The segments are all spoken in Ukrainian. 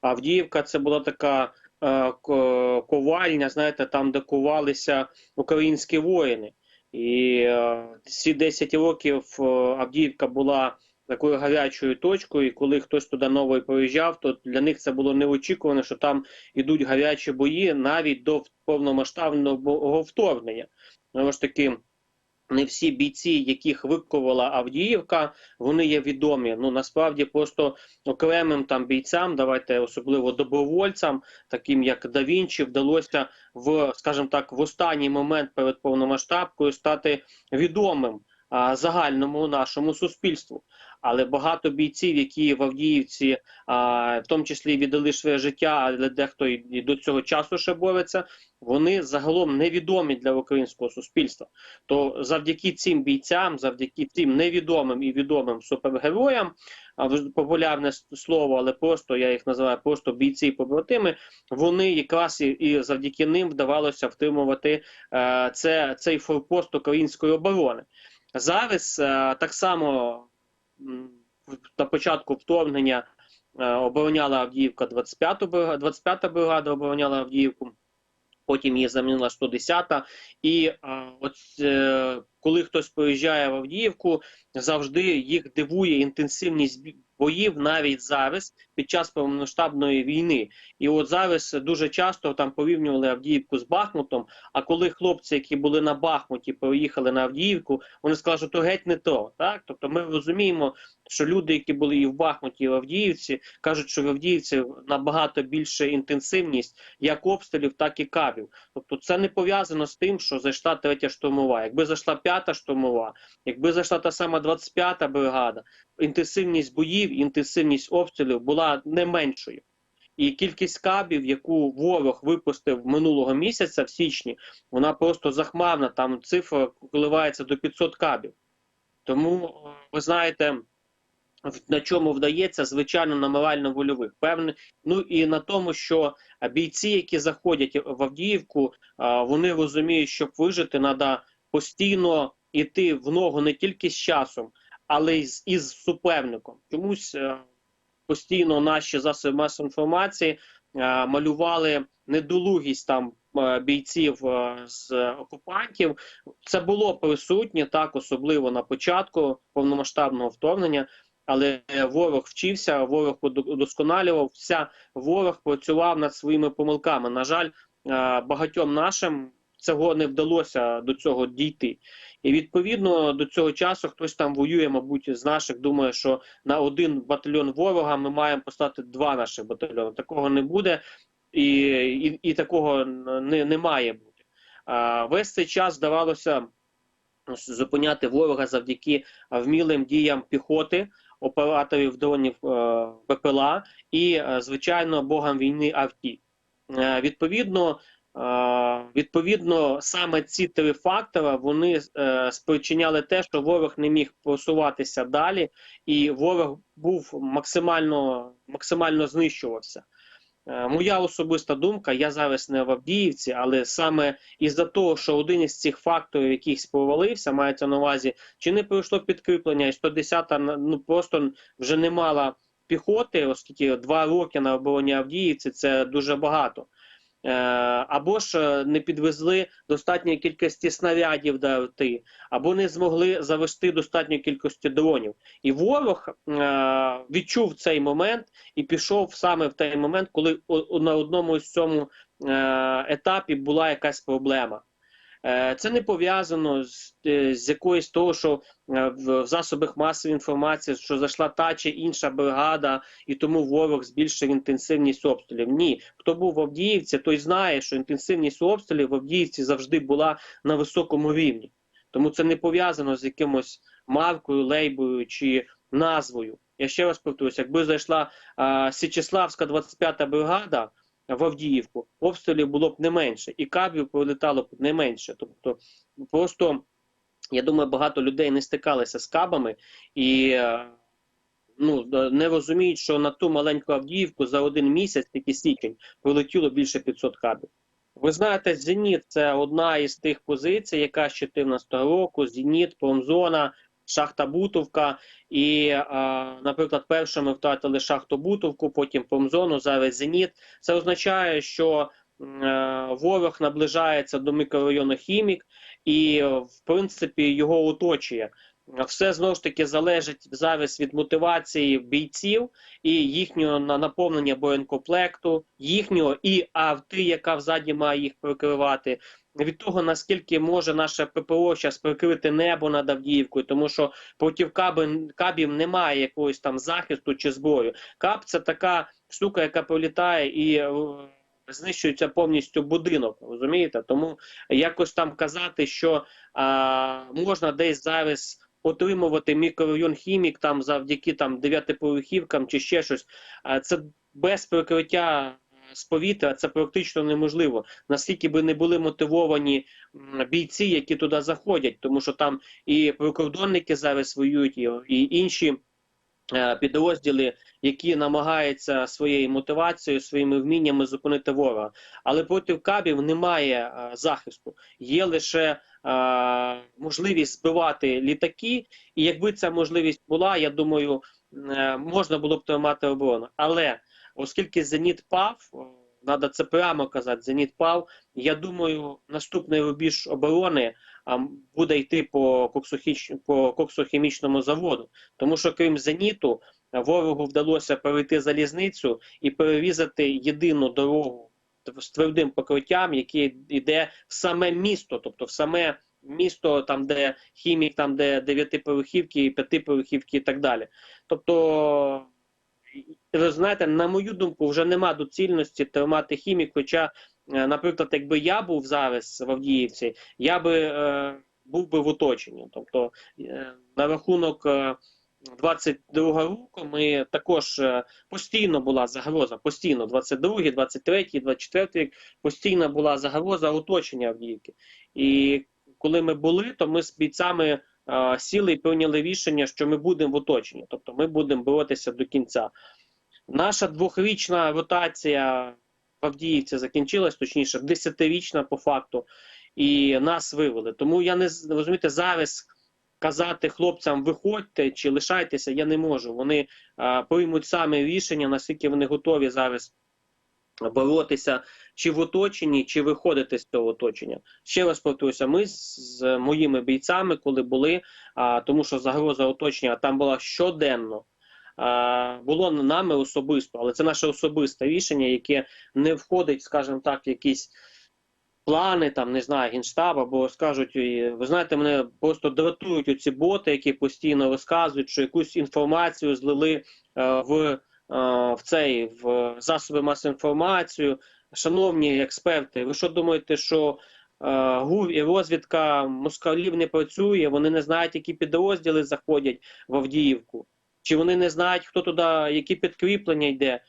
Авдіївка це була така е, ковальня, знаєте, там, де кувалися українські воїни. І е, ці 10 років е, Авдіївка була такою гарячою точкою, і коли хтось туди новий приїжджав, то для них це було неочікувано, що там ідуть гарячі бої навіть до повномасштабного вторгнення. Знову ж таки, не всі бійці, яких виковала Авдіївка, вони є відомі. Ну насправді просто окремим там бійцям, давайте особливо добровольцям, таким як Давінчі, вдалося в, скажімо так, в останній момент перед повномасштабкою стати відомим загальному нашому суспільству. Але багато бійців, які в Авдіївці, в тому числі віддали своє життя, але дехто і до цього часу ще бореться, вони загалом невідомі для українського суспільства. То завдяки цим бійцям, завдяки цим невідомим і відомим супергероям, популярне слово, але просто я їх називаю просто бійці і побратими. Вони якраз і, і завдяки ним вдавалося втримувати е, це, цей форпост української оборони. Зараз е, так само на початку вторгнення е, обороняла Авдіївка 25-та бригада, 25-та бригада обороняла Авдіївку. Потім її замінила 110-та. І а, от е, коли хтось приїжджає в Авдіївку, завжди їх дивує інтенсивність боїв навіть зараз під час повномасштабної війни. І от зараз дуже часто там порівнювали Авдіївку з Бахмутом. А коли хлопці, які були на Бахмуті, приїхали на Авдіївку, вони сказали, що то геть не то. Так, тобто ми розуміємо, що люди, які були і в Бахмуті, і в Авдіївці, кажуть, що в Авдіївці набагато більша інтенсивність як обстрілів, так і кабів. Тобто це не пов'язано з тим, що зайшла третя штурмова. Якби зайшла п'ята штурмова, якби зайшла та сама 25-та бригада, інтенсивність боїв, інтенсивність обстрілів була не меншою. І кількість кабів, яку ворог випустив минулого місяця в січні, вона просто захмарна. Там цифра коливається до 500 кабів. Тому ви знаєте, на чому вдається, звичайно, на морально-вольових. Певне, ну і на тому, що бійці, які заходять в Авдіївку, вони розуміють, щоб вижити, треба постійно йти в ногу не тільки з часом, але й з із суперником. Чомусь е, постійно наші засоби масової інформації е, малювали недолугість там е, бійців з окупантів. Це було присутнє так, особливо на початку повномасштабного вторгнення. Але ворог вчився, ворог удо- удосконалювався, ворог працював над своїми помилками. На жаль, багатьом нашим цього не вдалося до цього дійти. І відповідно до цього часу хтось там воює, мабуть, з наших думає, що на один батальйон ворога ми маємо поставити два наших батальйони. Такого не буде, і, і, і такого не, не має бути. А, весь цей час здавалося зупиняти ворога завдяки вмілим діям піхоти, операторів дронів е, БПЛА і, е, звичайно, богам війни авті. Е, відповідно, відповідно, саме ці три фактори вони е, спричиняли те, що ворог не міг просуватися далі, і ворог був максимально, максимально знищувався. Е, Моя особиста думка, я зараз не в Авдіївці, але саме із-за того, що один із цих факторів якихось провалився, мається на увазі, чи не пройшло підкріплення, і 110-та ну просто вже не мала піхоти, оскільки два роки на обороні Авдіївці це дуже багато. Е, або ж е, не підвезли достатньої кількості снарядів до РТ, або не змогли завести достатньої кількості дронів. І ворог е, відчув цей момент і пішов саме в той момент, коли на одному з цьому етапі була якась проблема. Е, Це не пов'язано з, е, з якоюсь того, що е, в засобах масової інформації, що зайшла та чи інша бригада, і тому ворог збільшив інтенсивність обстрілів. Ні, хто був в Авдіївці, той знає, що інтенсивність обстрілів в Авдіївці завжди була на високому рівні. Тому це не пов'язано з якимось маркою, лейбою чи назвою. Я ще раз повторюся, якби зайшла а, Січеславська 25-та бригада в Авдіївку, обстрілів було б не менше, і кабів прилетало б не менше. Тобто, просто я думаю, багато людей не стикалися з кабами і е, ну, е, не розуміють, що на ту маленьку Авдіївку за один місяць, тільки січень, прилетіло більше 500 кабів. Ви знаєте, Зеніт це одна із тих позицій, яка з 2014 року, Зеніт, Промзона, шахта Бутовка. І, наприклад, перше ми втратили шахту Бутовку, потім промзону, зараз Зеніт. Це означає, що е, ворог наближається до мікрорайону Хімік і, в принципі, його оточує. Все знову ж таки залежить зараз від мотивації бійців і їхнього на- наповнення боєнкомплекту, їхнього і авти, яка взаді має їх прикривати. Від того наскільки може наше ППО зараз прикрити небо над Авдіївкою, тому що проти кабів, кабів немає якогось там захисту чи зброю. Каб це така штука, яка пролітає і е, знищується повністю будинок. Розумієте? Тому якось там казати, що а, можна десь зараз отримувати мікрорайон хімік там завдяки там дев'ятиповерхівкам чи ще щось. А це без прикриття з повітря це практично неможливо. Наскільки би не були мотивовані бійці, які туди заходять, тому що там і прикордонники зараз воюють, і, інші е, підрозділи, які намагаються своєю мотивацією, своїми вміннями зупинити ворога. Але проти кабів немає е, захисту. Є лише е, можливість збивати літаки, і якби ця можливість була, я думаю, можна було б тримати оборону. Але оскільки Зеніт пав, треба це прямо казати, Зеніт пав. Я думаю, наступний рубіж оборони буде йти по, коксохіч... по коксохімічному заводу. Тому що крім Зеніту, ворогу вдалося перейти залізницю і перерізати єдину дорогу з твердим покриттям, яке йде в саме місто, тобто в саме місто, там де хімік, там де дев'ятиповерхівки, п'ятиповерхівки і так далі. Тобто, ви знаєте, на мою думку, вже нема доцільності тримати хімік. Хоча, е, наприклад, якби я був зараз в Авдіївці, я би е, був би в оточенні. Тобто, е, на рахунок. Е, 22 року ми також е, постійно була загроза, постійно 22, 23, 24 рік постійно була загроза оточення Авдіївки. І коли ми були, то ми з бійцями е, сіли і прийняли рішення, що ми будемо в оточенні, тобто ми будемо боротися до кінця. Наша двохрічна ротація в Авдіївці закінчилась, точніше, десятирічна по факту, і нас вивели. Тому я не розумієте, зараз казати хлопцям виходьте чи лишайтеся, я не можу. Вони а, приймуть самі рішення, наскільки вони готові зараз боротися чи в оточенні, чи виходити з цього оточення. Ще раз повторюся, ми з моїми бійцями, коли були, а, тому що загроза оточення там була щоденно. Було нами особисто, але це наше особисте рішення, яке не входить, скажімо так, в якісь плани, там не знаю, генштаб, або скажуть, ви знаєте, мене просто дратують оці боти, які постійно розказують, що якусь інформацію злили е, в, е, в цей в засоби масової інформації. Шановні експерти, ви що думаєте, що е, ГУР і розвідка москалів не працює? Вони не знають, які підрозділи заходять в Авдіївку? Чи вони не знають, хто туди, які підкріплення йде?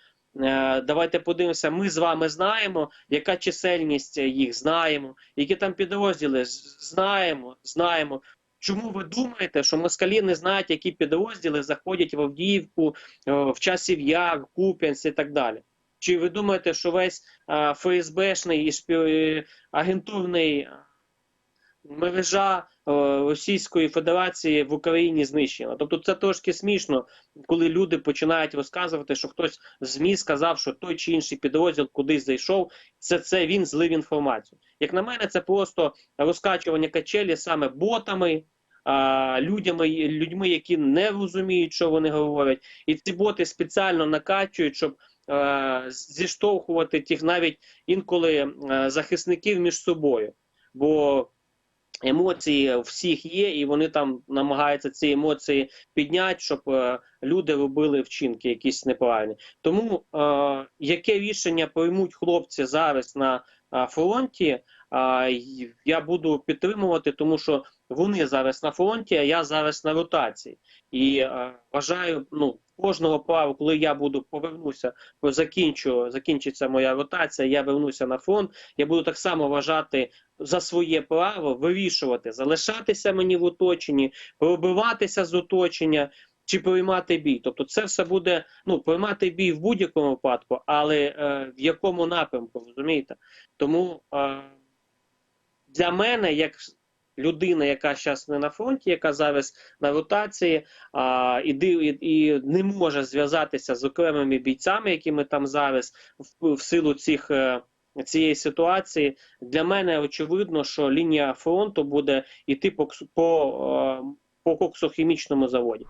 Е, Давайте подивимося. Ми з вами знаємо, яка чисельність їх знаємо, які там підрозділи знаємо, знаємо. Чому ви думаєте, що москалі не знають, які підрозділи заходять в Авдіївку, е, в часів Яр, Куп'янськ і так далі? Чи ви думаєте, що весь е, ФСБшний і агентурний мережа е, Російської Федерації в Україні знищена? Тобто це трошки смішно, коли люди починають розказувати, що хтось в ЗМІ сказав, що той чи інший підрозділ кудись зайшов, це, це він злив інформацію. Як на мене, це просто розкачування качелі саме ботами, людьми, людьми, які не розуміють, що вони говорять, і ці боти спеціально накачують, щоб е, зіштовхувати тих навіть інколи е, захисників між собою. Бо емоції всіх є, і вони там намагаються ці емоції підняти, щоб е, люди робили вчинки якісь неправильні. Тому е, яке рішення приймуть хлопці зараз на е, фронті, е, я буду підтримувати, тому що вони зараз на фронті, а я зараз на ротації. І е, вважаю, ну кожного права, коли я буду повернуся, закінчу, закінчиться моя ротація, я вернуся на фронт. Я буду так само вважати за своє право вирішувати, залишатися мені в оточенні, пробиватися з оточення чи приймати бій. Тобто, це все буде ну приймати бій в будь-якому випадку, але е, в якому напрямку, розумієте? Тому е, для мене, як людина, яка зараз не на фронті, яка зараз на ротації, а, і, і, і не може зв'язатися з окремими бійцями, які ми там зараз в, в силу цих. е, Цієї ситуації для мене очевидно, що лінія фронту буде йти по, по, е, по коксохімічному заводі.